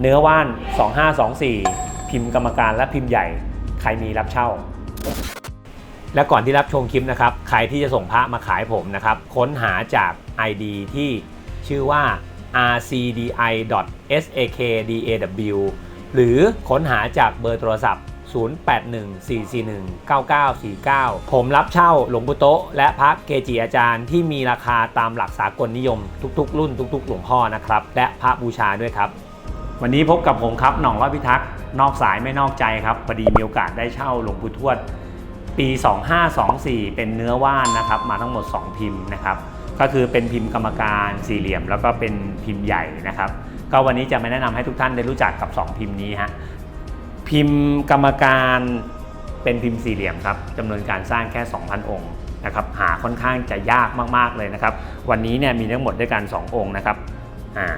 เนื้อว่าน 2524 พิมพ์กรรมการและพิมพ์ใหญ่ ใครมีรับเช่า และก่อนที่รับชมคลิปนะครับ ใครที่จะส่งพระมาขายผมนะครับ ค้นหาจาก ID ที่ชื่อว่า rcdi.sakdaw หรือค้นหาจากเบอร์โทรศัพท์ 0814419949 ผมรับเช่าหลวงปู่โตะและพระเกจิอาจารย์ที่มีราคาตามหลักสากลนิยมทุกๆ รุ่นทุกๆ หลวงพ่อนะครับ และพระบูชาด้วยครับ วันนี้พบกับผมครับหน่องร้อยพิทักษ์นอกสายไม่นอกใจครับพอดีมีโอกาสได้เช่าหลวงปู่ทวด ปี 2524 เป็นเนื้อว่านนะครับ มาทั้งหมด 2 พิมพ์นะครับก็คือเป็นพิมพ์กรรมการสี่เหลี่ยม แล้วก็เป็นพิมพ์ใหญ่นะครับ ก็วันนี้จะมาแนะนำให้ทุกท่านได้รู้จักกับ 2 พิมพ์นี้ฮะพิมพ์กรรมการเป็นพิมพ์สี่เหลี่ยมครับจำนวนการสร้างแค่ 2,000 องค์นะครับหาค่อนข้างจะยากมากๆเลยนะครับ วันนี้เนี่ยมีทั้งหมดด้วยกัน 2 องค์นะครับอ่า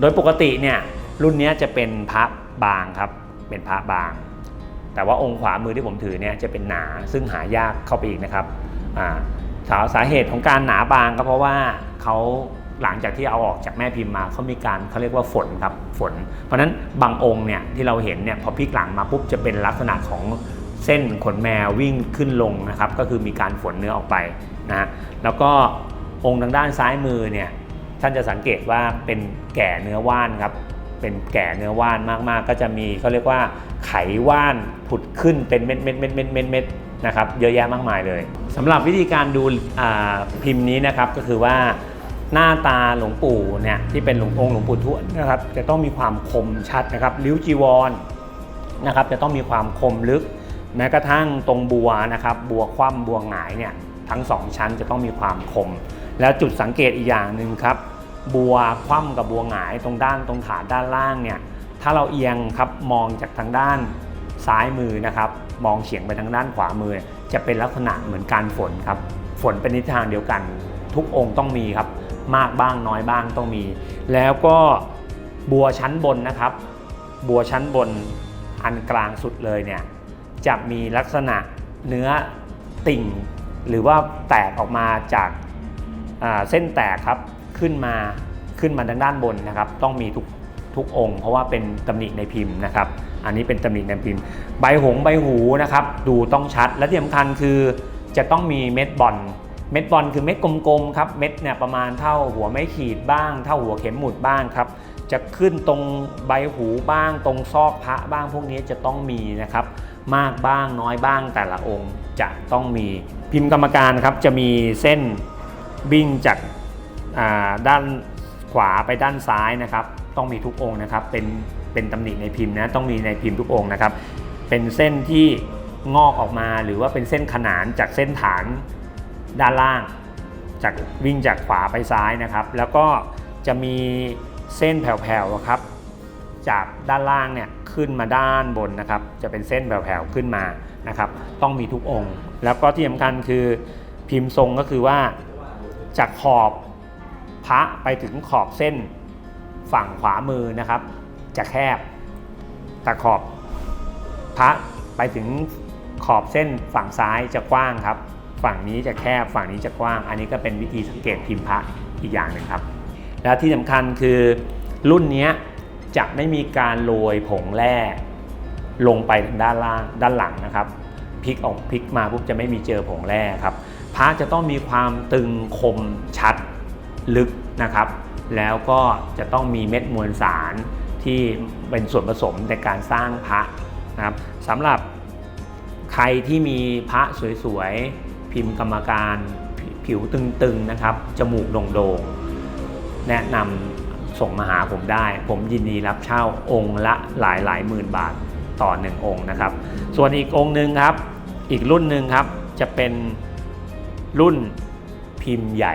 โดยปกติเนี่ย รุ่นนี้จะเป็นพระบางครับ เป็นพระบาง แต่ว่าองค์ขวามือที่ผมถือเนี่ยจะเป็นหนาซึ่งหายากเข้าไปอีกนะครับสาสาเหตุของการหนาบางก็เพราะว่าเขาหลังจากที่เอาออกจากแม่พิมพ์มาเขามีการเขาเรียกว่าฝนครับฝน เพราะนั้นบางองค์เนี่ยที่เราเห็นเนี่ยพอพลิกหลังมาปุ๊บจะเป็นลักษณะของเส้นขนแมววิ่งขึ้นลงนะครับ ก็คือมีการฝนเนื้อออกไปนะแล้วก็องค์ทางด้านซ้ายมือเนี่ยท่านจะสังเกตว่าเป็นแก่เนื้อว่านครับ เป็นแก่เนื้อว่านมากๆ ก็จะมีเขาเรียกว่าไขว่านผุดขึ้นเป็นเม็ดเม็ดเม็ดเม็ดเม็ดเม็ดนะครับเยอะแยะมากมายเลยสำหรับวิธีการดูพิมพ์นี้นะครับก็คือว่าหน้าตาหลวงปู่เนี่ยที่เป็นหลวงองค์หลวงปู่ทวดนะครับจะต้องมีความคมชัดนะครับริ้วจีวรนะครับจะต้องมีความคมลึก แม้กระทั่งตรงบัวนะครับบัวคว่ำบัวหงายเนี่ยทั้งสองชั้นจะต้องมีความคม แล้วจุดสังเกตอีกอย่างหนึ่งครับ บัวคว่ำกับบัวหงายตรงด้านตรงฐานด้านล่างเนี่ยถ้าเราเอียงครับมองจากทางด้านซ้ายมือนะครับ มองเฉียงไปทางด้านขวามือ จะเป็นลักษณะเหมือนการฝนครับ ฝนเป็นนิทางเดียวกัน ทุกองค์ต้องมีครับ มากบ้างน้อยบ้างต้องมี แล้วก็บัวชั้นบนนะครับ บัวชั้นบนอันกลางสุดเลยเนี่ยจะมีลักษณะเนื้อติ่ง หรือว่าแตกออกมาจากเส้นแตกครับ ขึ้นมาขึ้นมาทางด้านบนนะครับ ต้องมีทุกทุกองค์ เพราะว่าเป็นตำหนิในพิมพ์นะครับ อันนี้เป็นตำหนิในพิมพ์ ใบหงใบหูนะครับ ดูต้องชัด และที่สำคัญคือจะต้องมีเม็ดบอลเม็ดบอลคือเม็ดกลมๆครับ เม็ดเนี่ยประมาณเท่าหัวไม้ขีดบ้าง เท่าหัวเข็มหมุดบ้างครับ จะขึ้นตรงใบหูบ้าง ตรงซอกพระบ้างพวกนี้จะต้องมีนะครับ มากบ้างน้อยบ้างแต่ละองค์จะต้องมีพิมพ์กรรมการครับจะมีเส้นวิ่งจาก ด้านขวาไปด้านซ้ายนะครับ ต้องมีทุกองค์นะครับ เป็นเป็นตำหนิในพิมพ์นะต้องมีในพิมพ์ทุกองค์นะครับ เป็นเส้นที่งอกออกมาหรือว่าเป็นเส้นขนานจากเส้นฐานด้านล่าง จากวิ่งจากขวาไปซ้ายนะครับ แล้วก็จะมีเส้นแผ่วๆอะครับ จากด้านล่างเนี่ยขึ้นมาด้านบนนะครับ จะเป็นเส้นแผ่วๆขึ้นมานะครับ ต้องมีทุกองค์ แล้วก็ที่สำคัญคือพิมพ์ทรงก็คือว่าจากขอบ พระไปถึงขอบเส้นฝั่งขวามือนะครับ จะแคบ แต่ขอบพระไปถึงขอบเส้นฝั่งซ้ายจะกว้างครับ ฝั่งนี้จะแคบฝั่งนี้จะกว้าง อันนี้ก็เป็นวิธีสังเกตพิมพ์พระอีกอย่างหนึ่งครับ แล้วที่สำคัญคือรุ่นนี้จะไม่มีการโรยผงแร่ลงไปทางด้านล่างด้านหลังนะครับพลิกออกพลิกมาปุ๊บจะไม่มีเจอผงแร่ครับพระจะต้องมีความตึงคมชัด ลึกนะครับ แล้วก็จะต้องมีเม็ดมวลสารที่เป็นส่วนผสมในการสร้างพระนะครับสำหรับใครที่มีพระสวยๆ พิมพ์กรรมการผิวตึงๆนะครับ จมูกโด่งๆ แนะนำส่งมาหาผมได้ ผมยินดีรับเช่าองค์ละหลายหลายหมื่นบาทต่อหนึ่งองค์นะครับ ส่วนอีกองค์หนึ่งครับ อีกรุ่นหนึ่งครับจะเป็นรุ่นพิมพ์ใหญ่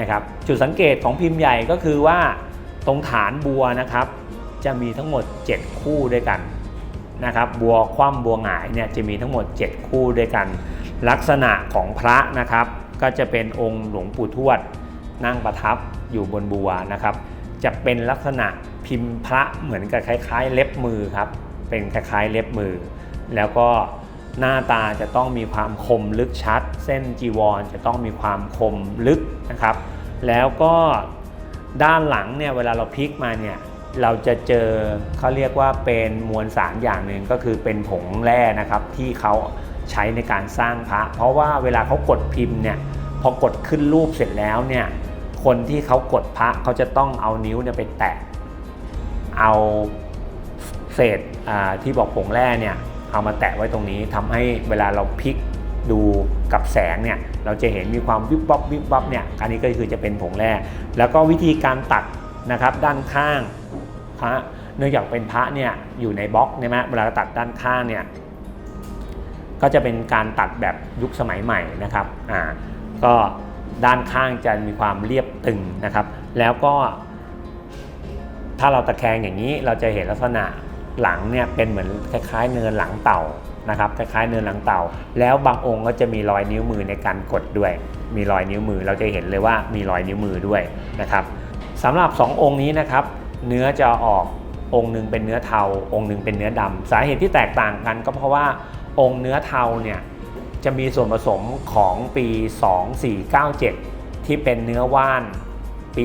นะครับจุดสังเกตของพิมพ์ใหญ่ก็คือว่าตรงฐานบัวนะครับ จะมีทั้งหมด 7 คู่ด้วยกันนะครับบัวคว่ำบัวหงายเนี่ยจะมีทั้งหมด 7 คู่ด้วยกัน ลักษณะของพระนะครับ ก็จะเป็นองค์หลวงปู่ทวด นั่งประทับอยู่บนบัวนะครับ จะเป็นลักษณะพิมพ์พระเหมือนกับคล้าย ๆ เล็บมือครับเป็นคล้ายๆเล็บมือ แล้วก็ หน้าตาจะต้องมีความคมลึกชัด เส้นจีวรจะต้องมีความคมลึกนะครับ แล้วก็ด้านหลังเนี่ยเวลาเราพลิกมาเนี่ยเราจะเจอเขาเรียกว่าเป็นมวลสารอย่างหนึ่งก็คือเป็นผงแร่นะครับที่เขาใช้ในการสร้างพระ เพราะว่าเวลาเขากดพิมพ์เนี่ยพอกดขึ้นรูปเสร็จแล้วเนี่ยคนที่เขากดพระเขาจะต้องเอานิ้วเนี่ยไปแตะเอาเศษที่บอกผงแร่เนี่ย เอามาแตะไว้ตรงนี้ทำให้เวลาเราพลิกดูกับแสงเนี่ยเราจะเห็นมีความวิบวับวิบวับเนี่ยอันนี้ก็คือจะเป็นผงแร่แล้วก็วิธีการตัดนะครับด้านข้างพระเนื่องจากเป็นพระเนี่ยอยู่ในบล็อกใช่ไหมเวลาตัดด้านข้างเนี่ยก็จะเป็นการตัดแบบยุคสมัยใหม่นะครับอ่าก็ด้านข้างจะมีความเรียบตึงนะครับ แล้วก็ถ้าเราตะแคงอย่างนี้เราจะเห็นลักษณะ หลังเนี่ยเป็นเหมือนคล้ายๆ เนินหลังเต่านะครับคล้ายๆเนินหลังเต่า แล้วบางองค์ก็จะมีรอยนิ้วมือในการกดด้วย มีรอยนิ้วมือเราจะเห็นเลยว่ามีรอยนิ้วมือด้วยนะครับสำหรับ 2 องค์นี้นะครับ เนื้อจะออกองค์หนึ่งเป็นเนื้อเทา องค์หนึ่งเป็นเนื้อดำสาเหตุที่แตกต่างกัน ก็เพราะว่าองค์เนื้อเทาเนี่ยจะมีส่วนผสมของปี 2497 ที่เป็นเนื้อว่านปี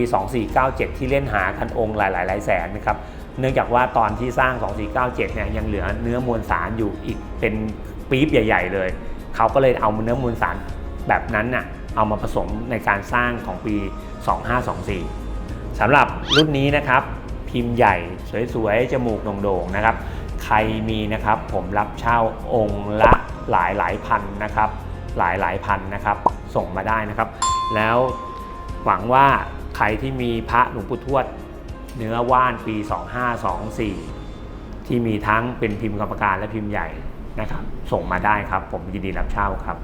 2497 ที่เล่นหากันองค์หลายๆหลายแสนนะครับ เนื่องจากว่าตอนที่สร้าง 2497 เนี่ยยังเหลือเนื้อมวลสารอยู่อีกเป็นปี๊บใหญ่ ๆ เลย เขาก็เลยเอาเนื้อมวลสารแบบนั้นน่ะเอามาผสมในการสร้างของปี 2524 สำหรับรุ่นนี้นะครับ พิมพ์ใหญ่สวยๆ จมูกโด่งๆ นะครับ ใครมีนะครับผมรับเช่าองค์ละหลายหลายพันนะครับ หลายหลายพันนะครับ ส่งมาได้นะครับ แล้วหวังว่าใครที่มีพระหลวงปู่ทวด เนื้อว่านปี 2524 ที่มีทั้งเป็นพิมพ์กรรมการและพิมพ์ใหญ่นะครับ ส่งมาได้ครับ ผมยินดีรับเช่าครับ